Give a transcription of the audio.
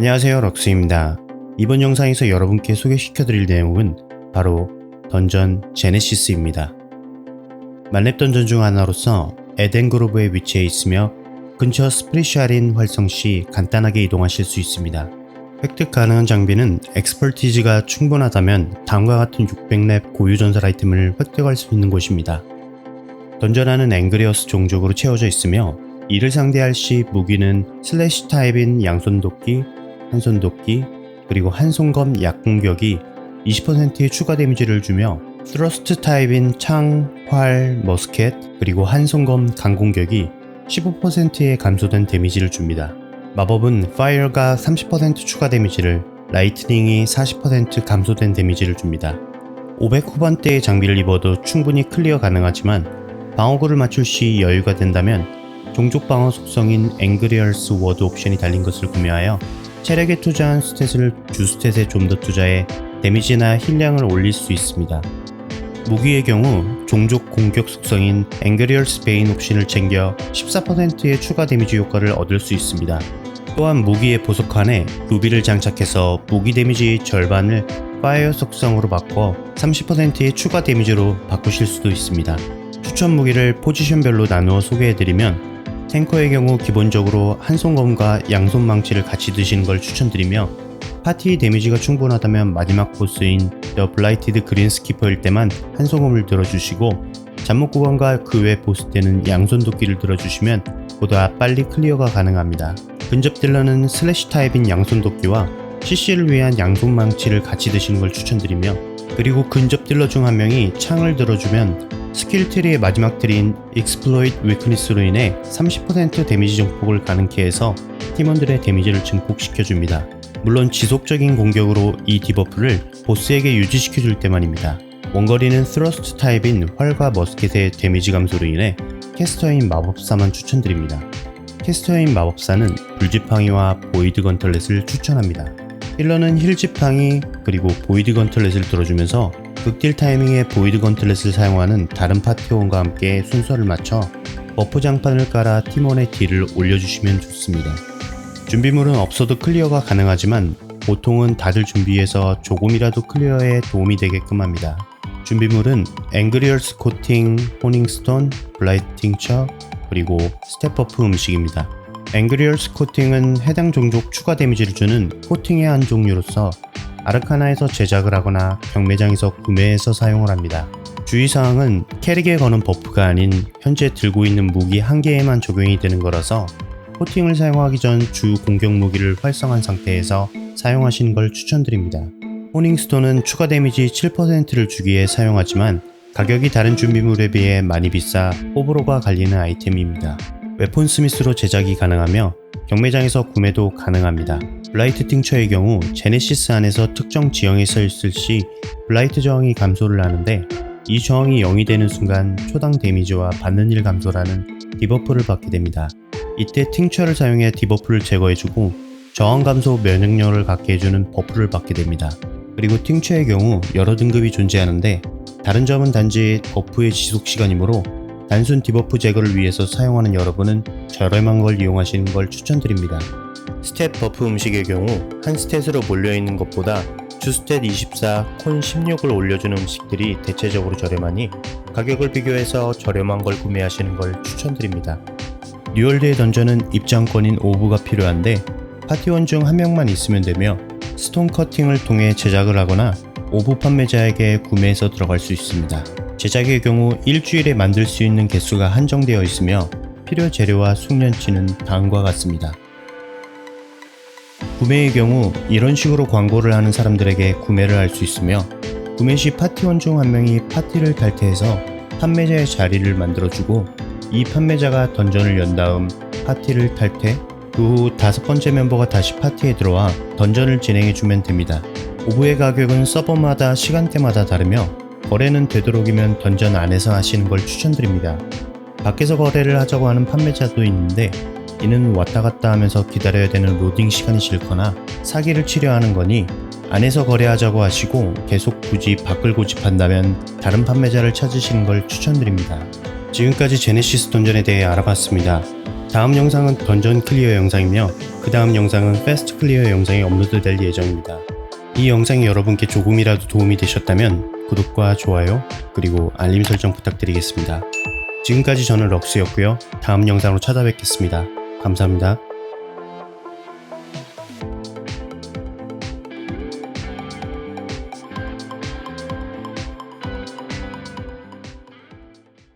안녕하세요 럭스입니다. 이번 영상에서 여러분께 소개시켜 드릴 내용은 바로 던전 제네시스입니다. 만렙 던전 중 하나로서 에덴 그로브에 위치해 있으며 근처 스프리샤린 활성 시 간단하게 이동하실 수 있습니다. 획득 가능한 장비는 엑스퍼티즈가 충분하다면 다음과 같은 600렙 고유 전설 아이템을 획득할 수 있는 곳입니다. 던전하는 앵그리어스 종족으로 채워져 있으며 이를 상대할 시 무기는 슬래시 타입인 양손 도끼, 한손도끼, 그리고 한손검 약공격이 20%의 추가 데미지를 주며 스러스트 타입인 창, 활, 머스켓, 그리고 한손검 강공격이 15%의 감소된 데미지를 줍니다. 마법은 파이어가 30% 추가 데미지를, 라이트닝이 40% 감소된 데미지를 줍니다. 500 후반대의 장비를 입어도 충분히 클리어 가능하지만 방어구를 맞출 시 여유가 된다면 종족 방어 속성인 앵그리얼스 워드 옵션이 달린 것을 구매하여 체력에 투자한 스탯을 주 스탯에 좀 더 투자해 데미지나 힐량을 올릴 수 있습니다. 무기의 경우 종족 공격 속성인 앵그리얼스 베인 옵션을 챙겨 14%의 추가 데미지 효과를 얻을 수 있습니다. 또한 무기의 보석칸에 루비를 장착해서 무기 데미지 절반을 파이어 속성으로 바꿔 30%의 추가 데미지로 바꾸실 수도 있습니다. 추천 무기를 포지션별로 나누어 소개해드리면 탱커의 경우 기본적으로 한 손검과 양손 망치를 같이 드시는 걸 추천드리며 파티 데미지가 충분하다면 마지막 보스인 더 블라이티드 그린 스키퍼일 때만 한 손검을 들어주시고 잠복 구간과 그 외 보스 때는 양손 도끼를 들어주시면 보다 빨리 클리어가 가능합니다. 근접 딜러는 슬래시 타입인 양손 도끼와 CC를 위한 양손 망치를 같이 드시는 걸 추천드리며 그리고 근접 딜러 중 한 명이 창을 들어주면 스킬 트리의 마지막 트리인 Exploit Weakness로 인해 30% 데미지 증폭을 가능케 해서 팀원들의 데미지를 증폭시켜줍니다. 물론 지속적인 공격으로 이 디버프를 보스에게 유지시켜줄 때만입니다. 원거리는 스러스트 타입인 활과 머스켓의 데미지 감소로 인해 캐스터인 마법사만 추천드립니다. 캐스터인 마법사는 불지팡이와 보이드 건틀렛을 추천합니다. 힐러는 힐 지팡이 그리고 보이드 건틀렛을 들어주면서 극딜 타이밍에 보이드 건틀렛을 사용하는 다른 파티원과 함께 순서를 맞춰 버프 장판을 깔아 팀원의 딜을 올려주시면 좋습니다. 준비물은 없어도 클리어가 가능하지만 보통은 다들 준비해서 조금이라도 클리어에 도움이 되게끔 합니다. 준비물은 앵그리얼스 코팅, 호닝스톤, 블라이팅처, 그리고 스텝버프 음식입니다. 앵그리얼스 코팅은 해당 종족 추가 데미지를 주는 코팅의 한 종류로서 아르카나에서 제작을 하거나 경매장에서 구매해서 사용을 합니다. 주의사항은 캐릭에 거는 버프가 아닌 현재 들고 있는 무기 한 개에만 적용이 되는 거라서 코팅을 사용하기 전 주 공격 무기를 활성한 상태에서 사용하시는 걸 추천드립니다. 호닝스톤은 추가 데미지 7%를 주기에 사용하지만 가격이 다른 준비물에 비해 많이 비싸 호불호가 갈리는 아이템입니다. 웨폰 스미스로 제작이 가능하며 경매장에서 구매도 가능합니다. 블라이트 팅처의 경우 제네시스 안에서 특정 지형에 서 있을 시 블라이트 저항이 감소를 하는데 이 저항이 0이 되는 순간 초당 데미지와 받는 일 감소라는 디버프를 받게 됩니다. 이때 팅처를 사용해 디버프를 제거해주고 저항 감소 면역력을 갖게 해주는 버프를 받게 됩니다. 그리고 팅처의 경우 여러 등급이 존재하는데 다른 점은 단지 버프의 지속 시간이므로 단순 디버프 제거를 위해서 사용하는 여러분은 저렴한 걸 이용하시는 걸 추천드립니다. 스탯 버프 음식의 경우 한 스탯으로 몰려있는 것보다 주스탯 24, 콘 16을 올려주는 음식들이 대체적으로 저렴하니 가격을 비교해서 저렴한 걸 구매하시는 걸 추천드립니다. 뉴월드의 던전은 입장권인 오브가 필요한데 파티원 중 한 명만 있으면 되며 스톤 커팅을 통해 제작을 하거나 오브 판매자에게 구매해서 들어갈 수 있습니다. 제작의 경우 일주일에 만들 수 있는 개수가 한정되어 있으며 필요 재료와 숙련치는 다음과 같습니다. 구매의 경우 이런 식으로 광고를 하는 사람들에게 구매를 할 수 있으며 구매 시 파티원 중 한 명이 파티를 탈퇴해서 판매자의 자리를 만들어주고 이 판매자가 던전을 연 다음 파티를 탈퇴 그 후 다섯 번째 멤버가 다시 파티에 들어와 던전을 진행해주면 됩니다. 오브의 가격은 서버마다 시간대마다 다르며 거래는 되도록이면 던전 안에서 하시는 걸 추천드립니다. 밖에서 거래를 하자고 하는 판매자도 있는데 이는 왔다 갔다 하면서 기다려야 되는 로딩 시간이 싫거나 사기를 치려 하는 거니 안에서 거래하자고 하시고 계속 굳이 밖을 고집한다면 다른 판매자를 찾으시는 걸 추천드립니다. 지금까지 제네시스 던전에 대해 알아봤습니다. 다음 영상은 던전 클리어 영상이며 그 다음 영상은 패스트 클리어 영상이 업로드될 예정입니다. 이 영상이 여러분께 조금이라도 도움이 되셨다면 구독과 좋아요 그리고 알림 설정 부탁드리겠습니다. 지금까지 저는 럭스였고요. 다음 영상으로 찾아뵙겠습니다. 감사합니다.